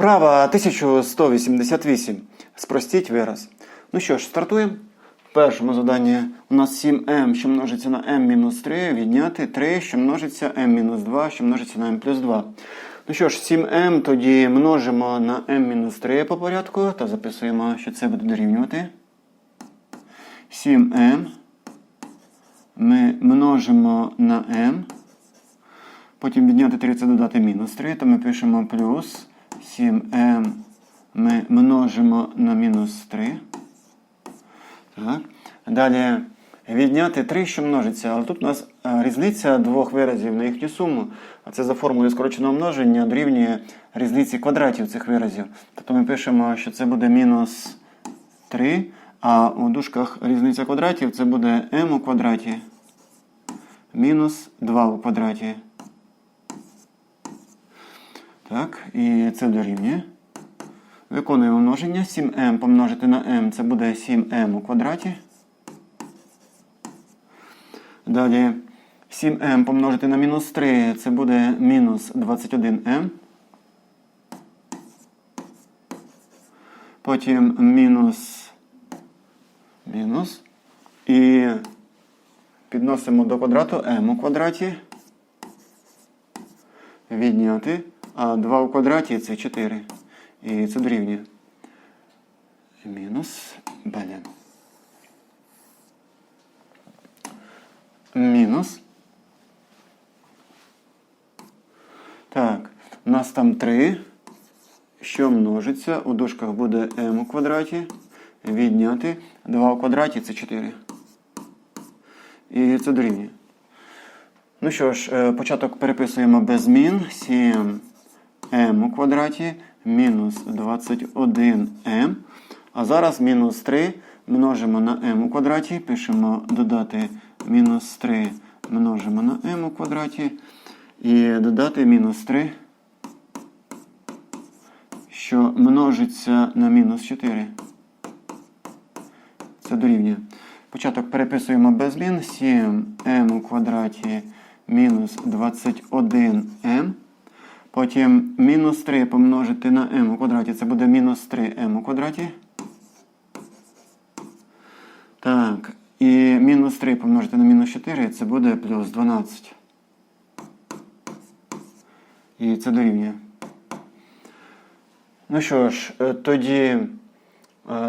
Вправа 1188. Спростіть вираз. Ну що ж, стартуємо. В першому заданні у нас 7m, що множиться на m-3, відняти 3, що множиться m-2, що множиться на m плюс 2. Ну що ж, 7m тоді множимо на m-3 по порядку та записуємо, що це буде дорівнювати. 7m ми множимо на m. Потім відняти 3 це додати мінус 3, то ми пишемо плюс 7m ми множимо на мінус 3. Так. Далі відняти 3, що множиться. Але тут у нас е, різниця двох виразів на їхню суму. А це за формулою скороченого множення дорівнює різниці квадратів цих виразів. Тобто ми пишемо, що це буде мінус 3, а у дужках різниця квадратів це буде m у квадраті мінус 2 у квадраті. Так, і це дорівнює. Виконуємо множення. 7m помножити на m це буде 7m у квадраті. Далі 7m помножити на мінус 3 це буде мінус 21m. Потім мінус мінус. І підносимо до квадрату m у квадраті. Відняти. А 2 у квадраті це 4. І це дорівнює. Мінус далі. Мінус. Так, у нас там 3. Що множиться? У дужках буде m у квадраті. Відняти. 2 у квадраті це 4. І це дорівнює. Ну що ж, е, початок переписуємо без змін. 7 m у квадраті мінус 21m. А зараз мінус 3 множимо на m у квадраті. Пишемо додати мінус 3 множимо на m у квадраті. І додати мінус 3, що множиться на мінус 4. Це дорівнює. Початок переписуємо без змін. 7m у квадраті мінус 21m. Потім мінус 3 помножити на m у квадраті. Це буде мінус 3m у квадраті. Так. І мінус 3 помножити на мінус 4 це буде плюс 12. І це дорівнює. Ну що ж, е, тоді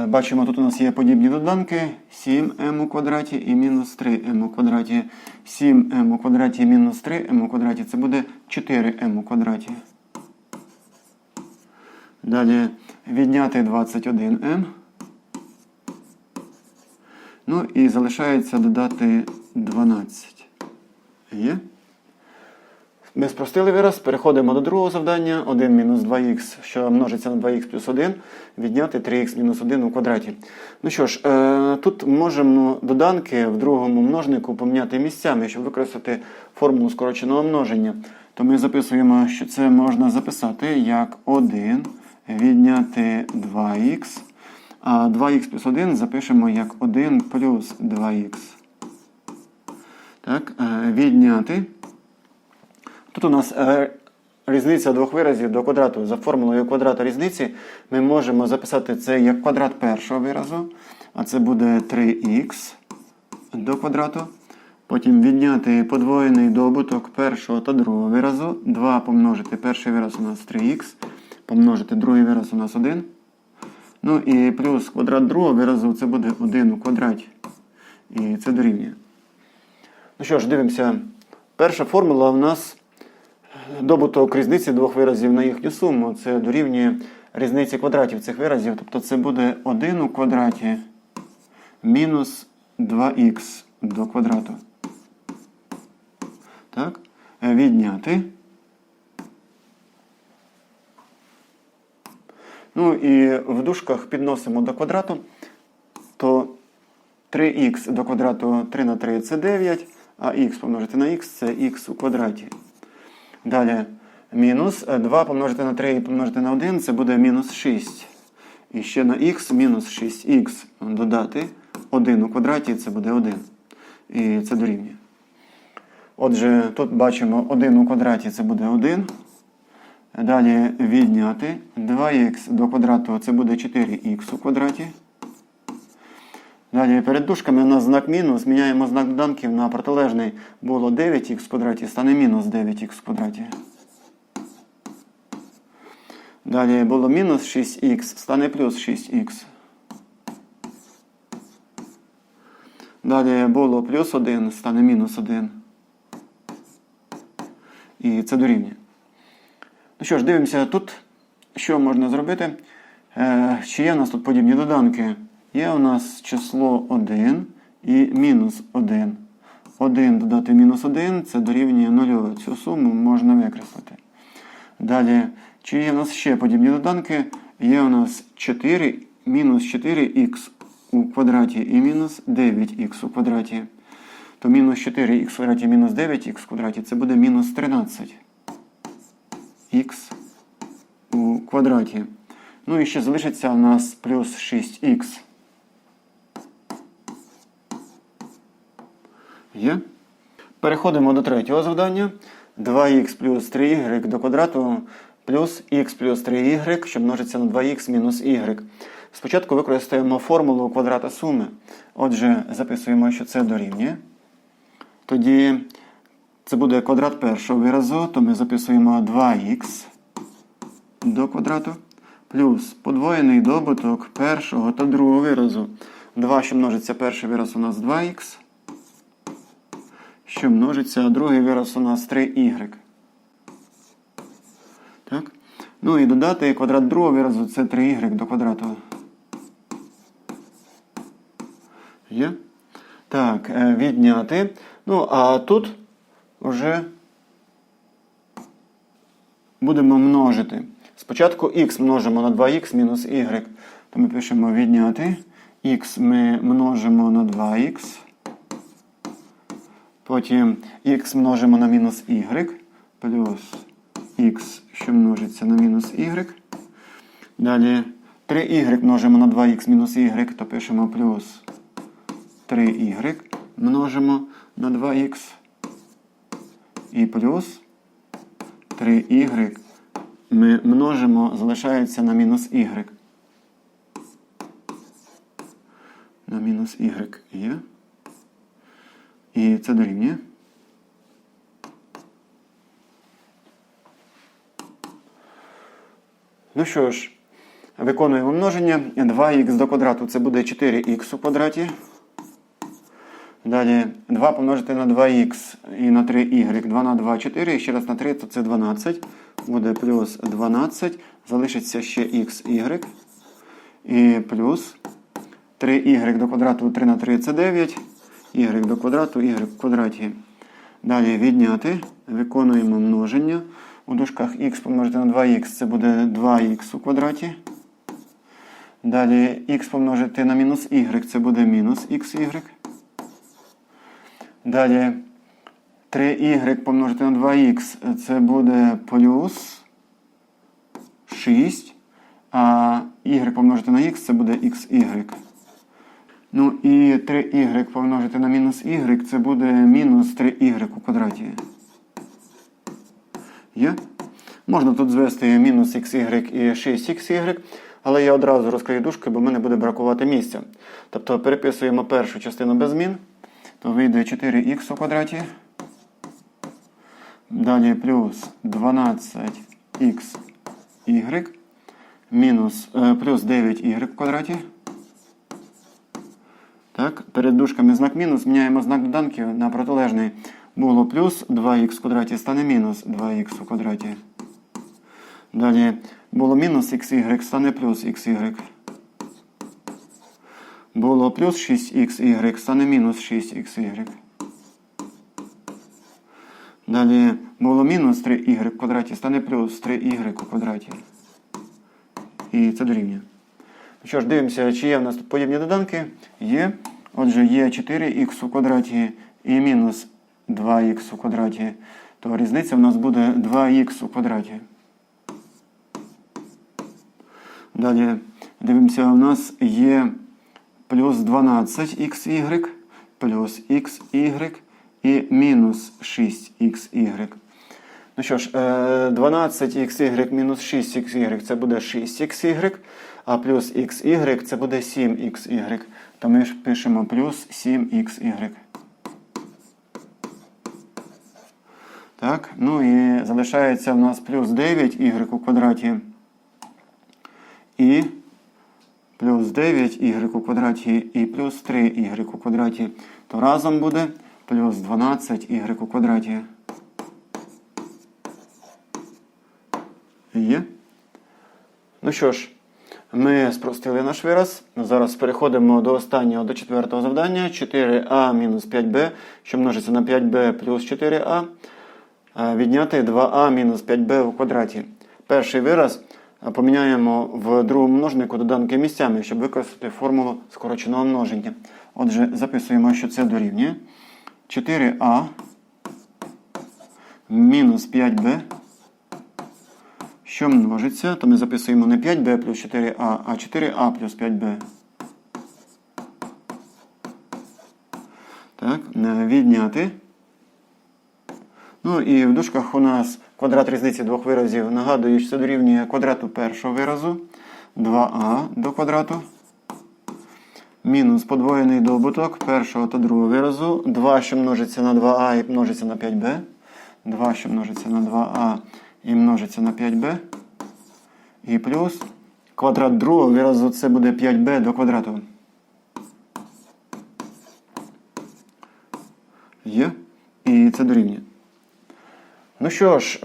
бачимо, тут у нас є подібні доданки. 7m у квадраті і мінус 3m у квадраті. 7m у квадраті і мінус 3m у квадраті це буде 4m у квадраті. Далі відняти 21m. Ну і залишається додати 12. Є? Ми спростили вираз, переходимо до другого завдання. 1 мінус 2х, що множиться на 2х плюс 1, відняти 3х мінус 1 у квадраті. Ну що ж, е, тут можемо доданки в другому множнику поміняти місцями, щоб використати формулу скороченого множення. То ми записуємо, що це можна записати як 1 відняти 2х. А 2х плюс 1 запишемо як 1 плюс 2х. Так, е, відняти. Тут у нас е, різниця двох виразів до квадрату. За формулою квадрата різниці ми можемо записати це як квадрат першого виразу, а це буде 3х до квадрату. Потім відняти подвоєний добуток першого та другого виразу. 2 помножити перший вираз у нас 3х, помножити другий вираз у нас 1. Ну і плюс квадрат другого виразу це буде 1 у квадраті. І це дорівнює. Ну що ж, дивимося. Перша формула у нас добуток різниці двох виразів на їхню суму. Це дорівнює різниці квадратів цих виразів. Тобто це буде 1 у квадраті мінус 2х до квадрату. Так? Відняти. Ну і в дужках підносимо до квадрату, то 3х до квадрату 3 на 3 це 9, а х помножити на х це х у квадраті. Далі мінус 2 помножити на 3 і помножити на 1 це буде мінус 6. І ще на х мінус 6х додати 1 у квадраті це буде 1. І це дорівнює. Отже, тут бачимо 1 у квадраті це буде 1. Далі відняти 2х до квадрату це буде 4х у квадраті. Далі перед дужками у нас знак мінус. Міняємо знак доданків на протилежний. Було 9х в квадраті, стане мінус 9х в квадраті. Далі було мінус 6х, стане плюс 6х. Далі було плюс 1, стане мінус 1. І це дорівнює. Ну що ж, дивимося тут, що можна зробити. Е, чи є у нас тут подібні доданки? Є у нас число 1 і мінус 1. 1 додати мінус 1 це дорівнює 0. Цю суму можна викреслити. Далі, чи є у нас ще подібні доданки? Є у нас 4 мінус 4х у квадраті і мінус 9х у квадраті. То мінус 4х в квадраті мінус 9х в квадраті це буде мінус 13 х у квадраті. Ну і ще залишиться у нас плюс 6х. Є? Переходимо до третього завдання. 2х плюс 3y до квадрату плюс х плюс 3y, що множиться на 2х мінус y. Спочатку використаємо формулу квадрата суми. Отже, записуємо, що це дорівнює. Тоді це буде квадрат першого виразу, то ми записуємо 2х до квадрату плюс подвоєний добуток першого та другого виразу. 2, що множиться перший вираз у нас 2х, що множиться, а другий вираз у нас 3y. Так? Ну і додати квадрат другого виразу це 3y до квадрату. Є? Так, е, відняти. Ну, а тут вже будемо множити. Спочатку х множимо на 2х мінус y. То ми пишемо відняти. Х ми множимо на 2х. Потім х множимо на мінус y. Плюс х, що множиться на мінус y. Далі 3y множимо на 2х мінус y, то пишемо плюс 3y множимо на 2х. І плюс 3y ми множимо, залишається на мінус y. На мінус y є. І це дорівнює. Ну що ж, виконуємо множення. 2х до квадрату це буде 4х у квадраті. Далі 2 помножити на 2х і на 3y. 2 на 2 4. І ще раз на 3, то це 12. Буде плюс 12. Залишиться ще х, y. І плюс 3y до квадрату 3 на 3 це 9. Y до квадрату, y в квадраті. Далі відняти. Виконуємо множення. У дужках х помножити на 2х це буде 2х у квадраті. Далі х помножити на мінус y це буде мінус xy. Далі 3y помножити на 2х це буде плюс 6. А y помножити на х це буде xy. Ну і 3y помножити на мінус y це буде мінус 3y у квадраті. Є? Можна тут звести мінус xy і 6xy, але я одразу розкрию дужки, бо мені буде бракувати місця. Тобто переписуємо першу частину без змін, то вийде 4х у квадраті. Далі плюс 12xy мінус е, плюс 9y в квадраті. Так, перед дужками знак мінус, міняємо знак доданків на протилежний. Було плюс 2х в квадраті, стане мінус 2х у квадраті. Далі було мінус xy, стане плюс xy. Було плюс 6xy, стане мінус 6xy. Далі було мінус 3y в квадраті, стане плюс 3y у квадраті. І це дорівнює. Ну Що ж, дивимося, чи є в нас тут подібні доданки. Є. Отже, є 4х у квадраті і мінус 2х у квадраті. То різниця в нас буде 2х у квадраті. Далі дивимося, у нас є плюс 12xy, плюс xy і мінус 6xy. Ну що ж, е, 12xy мінус 6xy це буде 6xy, а плюс xy це буде 7xy. То ми ж пишемо плюс 7xy. Так, ну і залишається в нас плюс 9y у квадраті і плюс 9y у квадраті і плюс 3y у квадраті. То разом буде плюс 12y у квадраті. Є. Ну що ж, ми спростили наш вираз. Зараз переходимо до останнього, до четвертого завдання. 4а мінус 5b, що множиться на 5b плюс 4а. Е, Відняти 2а мінус 5b у квадраті. Перший вираз е, поміняємо в другому множнику доданки місцями, щоб використати формулу скороченого множення. Отже, записуємо, що це дорівнює 4а мінус 5b що множиться, то ми записуємо не 5b плюс 4а, а 4а плюс 5b. Так, е, відняти. Ну і в дужках у нас квадрат різниці двох виразів. Нагадую, що це дорівнює квадрату першого виразу. 2а до квадрату. Мінус подвоєний добуток першого та другого виразу. 2, що множиться на 2а і множиться на 5b. 2, що множиться на 2а і множиться на 5b. І плюс квадрат другого виразу це буде 5b до квадрату. Є. І це дорівнює. Ну що ж,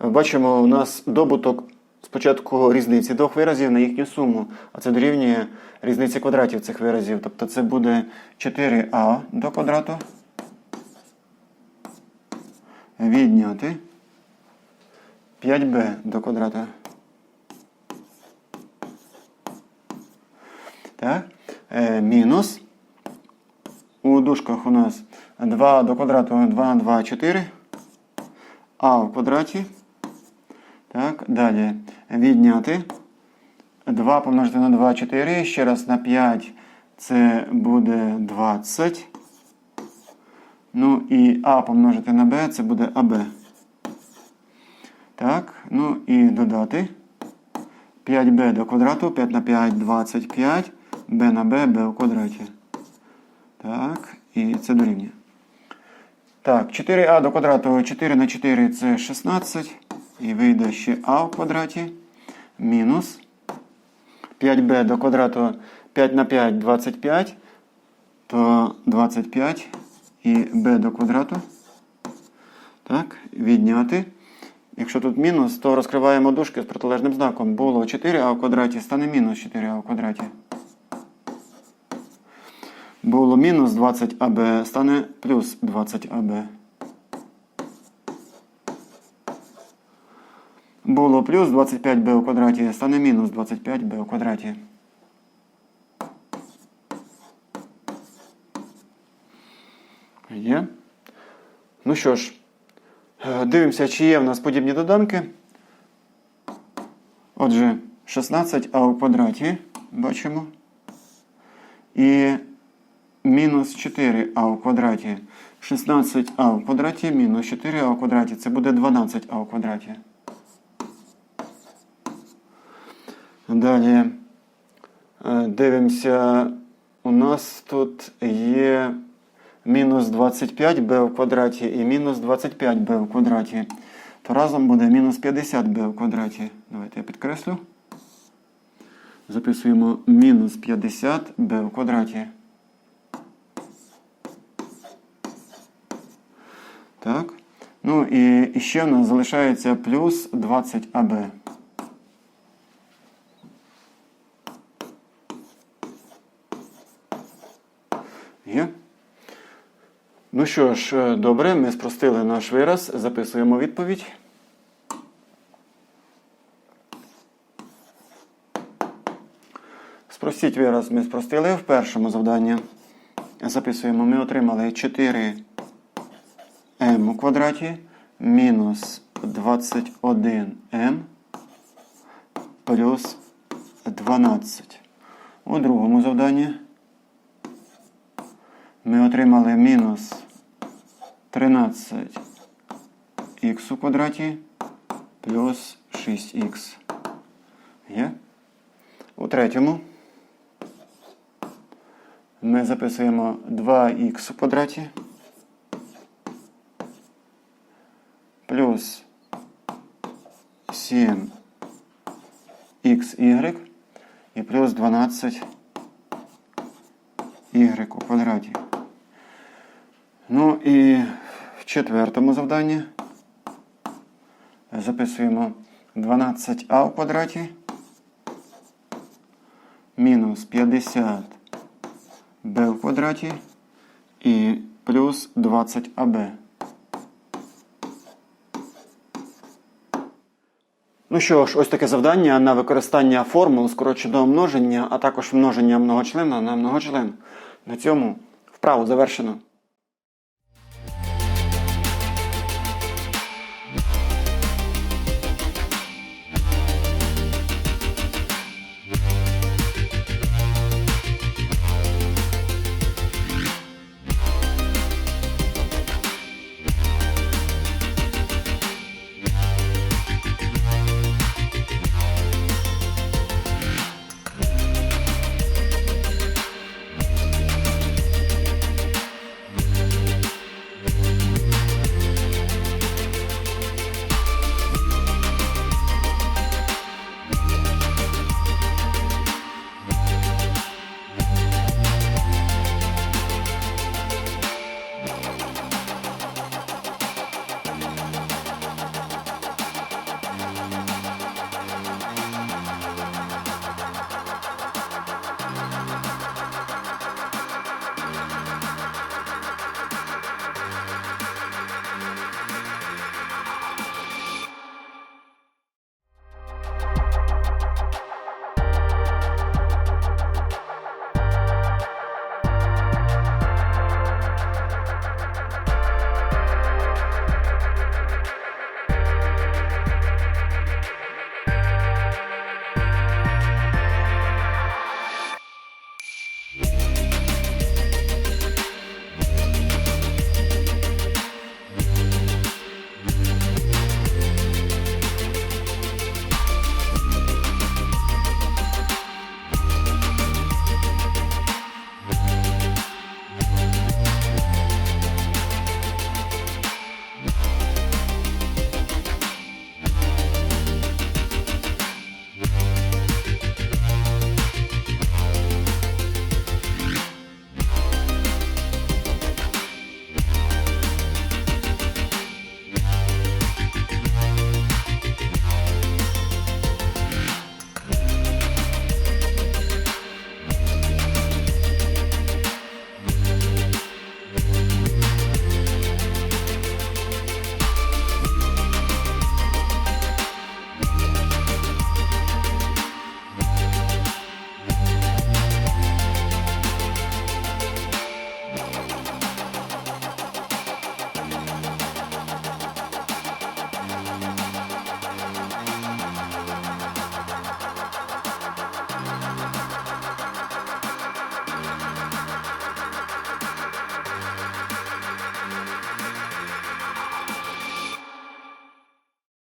бачимо, у нас добуток спочатку різниці двох виразів на їхню суму, а це дорівнює різниці квадратів цих виразів. Тобто це буде 4а до квадрату. Відняти 5b до квадрату. Так. Е, мінус. У дужках у нас 2 до квадрату 2, 2, 4. А в квадраті. Так, далі відняти. 2 помножити на 2, 4. Ще раз на 5 це буде 20. Ну і А помножити на Б це буде АБ. Так, ну і додати. 5b до квадрату, 5 на 5, 25. b на b, b у квадраті. Так, і це дорівнює. Так, 4а до квадрату 4 на 4 це 16. І вийде ще а в квадраті. Мінус. 5b до квадрату 5 на 5 25. То 25 і b до квадрату. Так, відняти. Якщо тут мінус, то розкриваємо дужки з протилежним знаком. Було 4а в квадраті, стане мінус 4а в квадраті. Було мінус 20аб, стане плюс 20аб. Було плюс 25b у квадраті, стане мінус 25b у квадраті. Є. Ну що ж, дивимося, чи є в нас подібні доданки. Отже, 16а у квадраті бачимо. І мінус 4а у квадраті. 16а у квадраті мінус 4а у квадраті. Це буде 12а у квадраті. Далі е, дивимося, у нас тут є мінус 25b у квадраті і мінус 25b у квадраті. То разом буде мінус 50b у квадраті. Давайте я підкреслю. Записуємо мінус 50b у квадраті. Так. Ну і, ще в нас залишається плюс 20аб. Є? Ну що ж, е, добре, ми спростили наш вираз, записуємо відповідь. Спростіть вираз ми спростили в першому завданні. Записуємо, ми отримали 4m у квадраті мінус 21m плюс 12. У другому завданні ми отримали мінус 13 6х у квадраті плюс 6х. Є? У третьому ми записуємо 2х у квадраті плюс 7 xy і плюс 12 y у квадраті. Ну і четвертому завданні записуємо 12а у квадраті мінус 50 b в квадраті і плюс 20аб. Ну що ж, ось таке завдання на використання формул скороченого множення, а також множення многочлена на многочлен. На цьому вправу завершено.